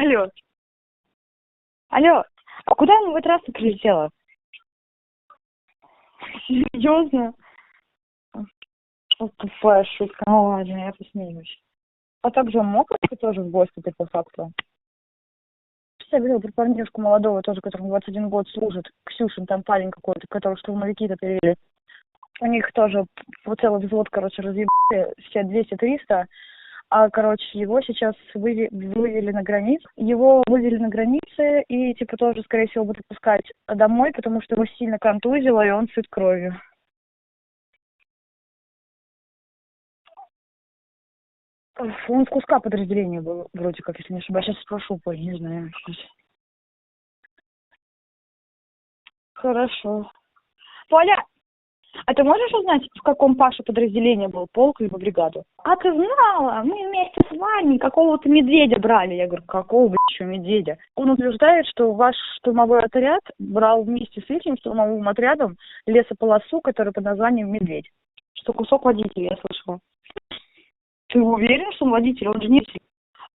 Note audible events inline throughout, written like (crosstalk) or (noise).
Алло. Алло, а куда ему в этот раз прилетела? Серьезно? Вот тупая шутка. Ну ладно, я посмеюсь. А также идти тоже в госпиталь по факту? Я видела про парнишку молодого тоже, которому 21 год служит. Ксюшин там парень какой-то, которого штурмовики-то перевели. У них тоже целый взвод, короче, разъебали, все 200-300. А, короче, его сейчас выви- вывели на границу. Его вывели на границе и, типа, тоже, скорее всего, будут пускать домой, потому что его сильно контузило, и он сыт кровью. Он с куска подразделения был, вроде как, если не ошибаюсь. Сейчас спрошу, Поль, не знаю. Сейчас. Хорошо. Поля, а ты можешь узнать, в каком Паша подразделении был, полк либо бригаду? А ты знала, мы вместе с вами какого-то медведя брали. Я говорю, какого, блядь, еще медведя? Он утверждает, что ваш штурмовой отряд брал вместе с этим штурмовым отрядом лесополосу, которая под названием «Медведь». Что кусок водителя, я слышала. Ты уверен, что он водитель? Он же не...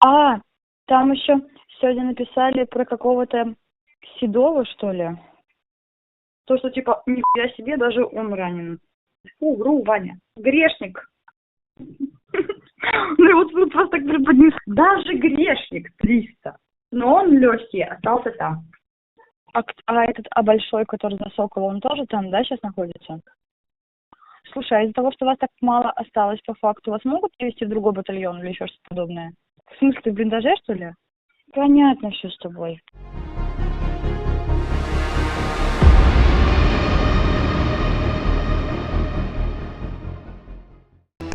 А, там еще сегодня написали про какого-то Седова, что ли? То, что типа, нихуя себе, даже он ранен. Фу, вру, Ваня. Грешник. (laughs) Ну и вот вы просто так преподнесли. Даже грешник 300. Но он легкий, остался там. А, а этот, а большой, который за Сокола, он тоже там, да, сейчас находится? Слушай, а из-за того, что вас так мало осталось по факту, вас могут перевести в другой батальон или еще что-то подобное? В смысле, в блиндаже, что ли? Понятно все с тобой.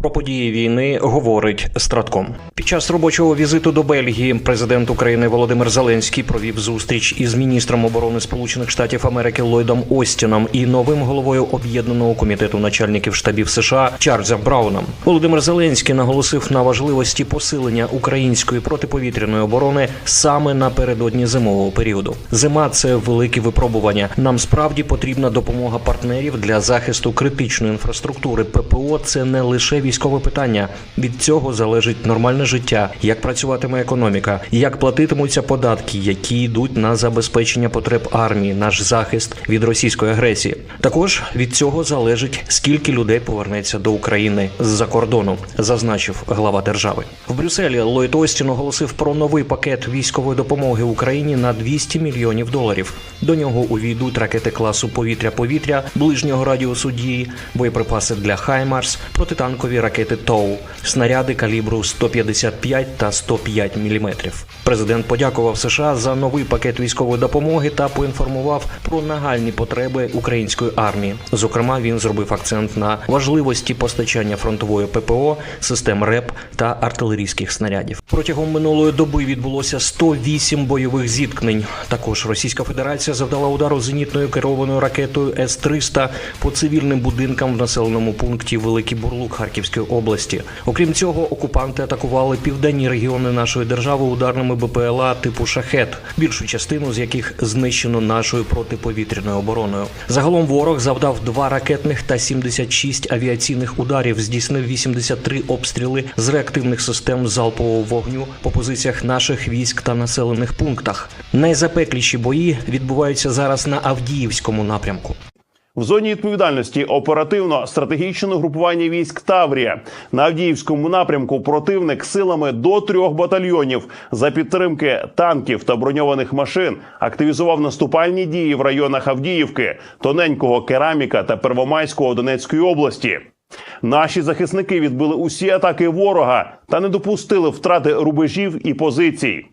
Про події війни говорить Стратком. Під час робочого візиту до Бельгії президент України Володимир Зеленський провів зустріч із міністром оборони Сполучених Штатів Америки Ллойдом Остіном і новим головою об'єднаного комітету начальників штабів США Чарльзом Брауном. Володимир Зеленський наголосив на важливості посилення української протиповітряної оборони саме напередодні зимового періоду. Зима це велике випробування. Нам справді потрібна допомога партнерів для захисту критичної інфраструктури. ППО це не лише військове питання. Від цього залежить нормальне життя, як працюватиме економіка, як платитимуться податки, які йдуть на забезпечення потреб армії, наш захист від російської агресії. Також від цього залежить скільки людей повернеться до України з-за кордону, зазначив глава держави. В Брюсселі Ллойд Остін оголосив про новий пакет військової допомоги Україні на 200 мільйонів доларів. До нього увійдуть ракети класу повітря-повітря, ближнього радіусу дії, боєприпаси для Хаймарс, протитанкові ракети ТОУ, снаряди калібру 155 та 105 мм. Президент подякував США за новий пакет військової допомоги та поінформував про нагальні потреби української армії. Зокрема, він зробив акцент на важливості постачання фронтової ППО, систем РЕП та артилерійських снарядів. Протягом минулої доби відбулося 108 бойових зіткнень. Також Російська Федерація завдала удару зенітною керованою ракетою С-300 по цивільним будинкам в населеному пункті Великий Бурлук Харківської області. Окрім цього, окупанти атакували південні регіони нашої держави ударними БПЛА типу Шахет, більшу частину з яких знищено нашою протиповітряною обороною. Загалом ворог завдав два ракетних та 76 авіаційних ударів, здійснив 83 обстріли з реактивних систем залпового вогню по позиціях наших військ та населених пунктах. Найзапекліші бої відбуваються зараз на Авдіївському напрямку. В зоні відповідальності оперативно-стратегічне групування військ Таврія на Авдіївському напрямку противник силами до трьох батальйонів за підтримки танків та броньованих машин активізував наступальні дії в районах Авдіївки, Тоненького, Кераміка та Первомайського Донецької області. Наші захисники відбили усі атаки ворога та не допустили втрати рубежів і позицій.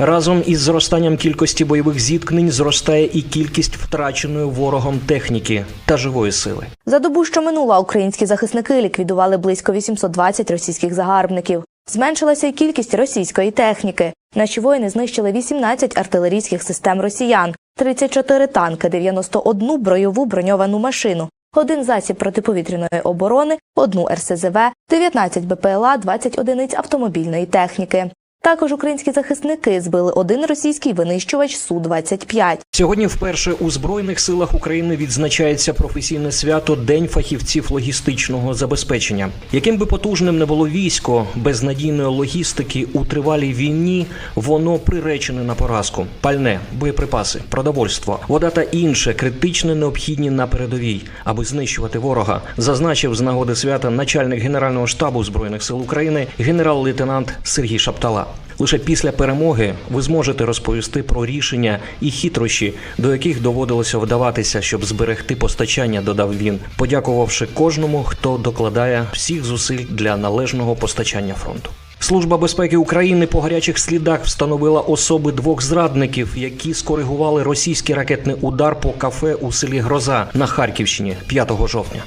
Разом із зростанням кількості бойових зіткнень зростає і кількість втраченої ворогом техніки та живої сили. За добу, що минула, українські захисники ліквідували близько 820 російських загарбників. Зменшилася й кількість російської техніки. Наші воїни знищили 18 артилерійських систем росіян, 34 танки, 91 бойову броньовану машину, один засіб протиповітряної оборони, одну РСЗВ, 19 БПЛА, 20 одиниць автомобільної техніки. Також українські захисники збили один російський винищувач су 25 Сьогодні вперше у збройних силах України відзначається професійне свято День фахівців логістичного забезпечення. Яким би потужним не було військо, без надійної логістики у тривалій війні воно приречене на поразку. Пальне, боєприпаси, продовольство, вода та інше критично необхідні на передовій, аби знищувати ворога, зазначив з нагоди свята начальник генерального штабу збройних сил України генерал-лейтенант Сергій Шаптала. Лише після перемоги ви зможете розповісти про рішення і хитрощі, до яких доводилося вдаватися, щоб зберегти постачання, додав він, подякувавши кожному, хто докладає всіх зусиль для належного постачання фронту. Служба безпеки України по гарячих слідах встановила особи двох зрадників, які скоригували російський ракетний удар по кафе у селі Гроза на Харківщині 5 жовтня.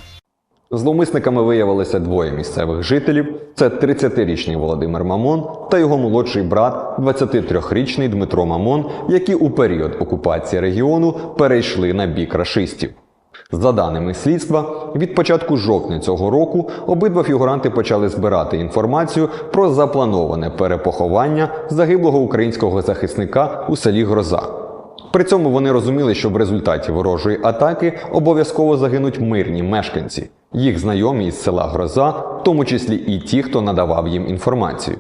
Зловмисниками виявилися двоє місцевих жителів: це 30-річний Володимир Мамон та його молодший брат, 23-річний Дмитро Мамон, які у період окупації регіону перейшли на бік рашистів. За даними слідства, від початку жовтня цього року обидва фігуранти почали збирати інформацію про заплановане перепоховання загиблого українського захисника у селі Гроза. При цьому вони розуміли, що в результаті ворожої атаки обов'язково загинуть мирні мешканці, їх знайомі із села Гроза, в тому числі і ті, хто надавав їм інформацію.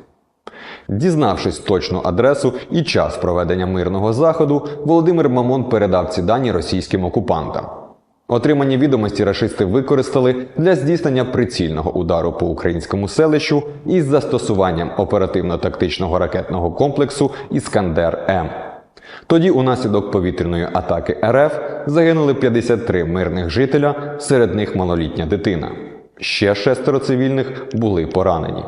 Дізнавшись точну адресу і час проведення мирного заходу, Володимир Мамон передав ці дані російським окупантам. Отримані відомості рашисти використали для здійснення прицільного удару по українському селищу із застосуванням оперативно-тактичного ракетного комплексу Іскандер М. Тоді, унаслідок повітряної атаки РФ, загинули 53 мирних жителя, серед них малолітня дитина. Ще шестеро цивільних були поранені.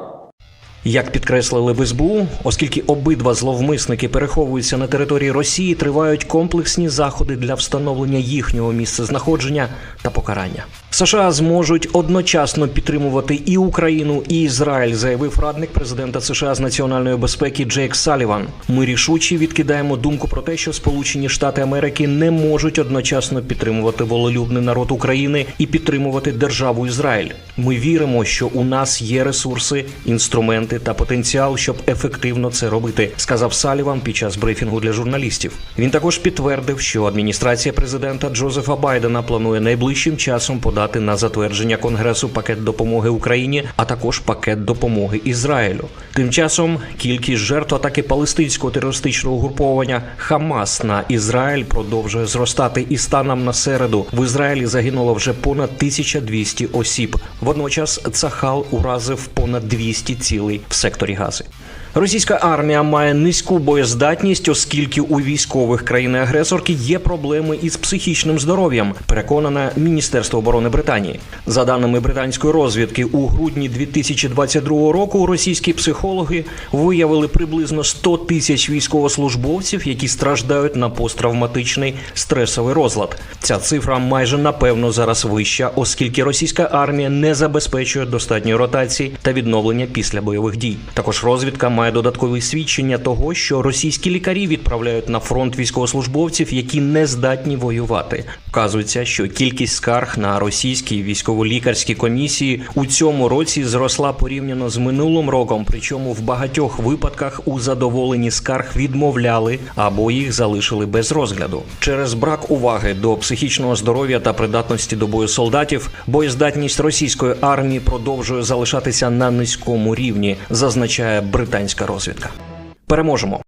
Як підкреслили в СБУ, оскільки обидва зловмисники переховуються на території Росії, тривають комплексні заходи для встановлення їхнього місцезнаходження та покарання. США зможуть одночасно підтримувати і Україну, і Ізраїль, заявив радник президента США з національної безпеки Джейк Саліван. Ми рішуче відкидаємо думку про те, що Сполучені Штати Америки не можуть одночасно підтримувати волелюбний народ України і підтримувати державу Ізраїль. Ми віримо, що у нас є ресурси, інструменти та потенціал, щоб ефективно це робити, сказав Саліван під час брифінгу для журналістів. Він також підтвердив, що адміністрація президента Джозефа Байдена планує найближчим часом подати на затвердження Конгресу пакет допомоги Україні, а також пакет допомоги Ізраїлю. Тим часом кількість жертв атаки палестинського терористичного угруповання Хамас на Ізраїль продовжує зростати, і станом на середу в Ізраїлі загинуло вже понад 1200 осіб. Водночас Цахал уразив понад 200 цілей в секторі Гази. Російська армія має низьку боєздатність, оскільки у військових країни-агресорки є проблеми із психічним здоров'ям. Переконане Міністерство оборони Британії. За даними британської розвідки, у грудні 2022 року російські психологи виявили приблизно 100 тисяч військовослужбовців, які страждають на посттравматичний стресовий розлад. Ця цифра майже напевно зараз вища, оскільки російська армія не забезпечує достатньої ротації та відновлення після бойових дій. Також розвідка має додаткові свідчення того, що російські лікарі відправляють на фронт військовослужбовців, які не здатні воювати. Вказується, що кількість скарг на російські військово-лікарські комісії у цьому році зросла порівняно з минулим роком. Причому в багатьох випадках у задоволенні скарг відмовляли або їх залишили без розгляду. Через брак уваги до психічного здоров'я та придатності до бою солдатів, боєздатність російської армії продовжує залишатися на низькому рівні, зазначає британська розвідка. Переможемо.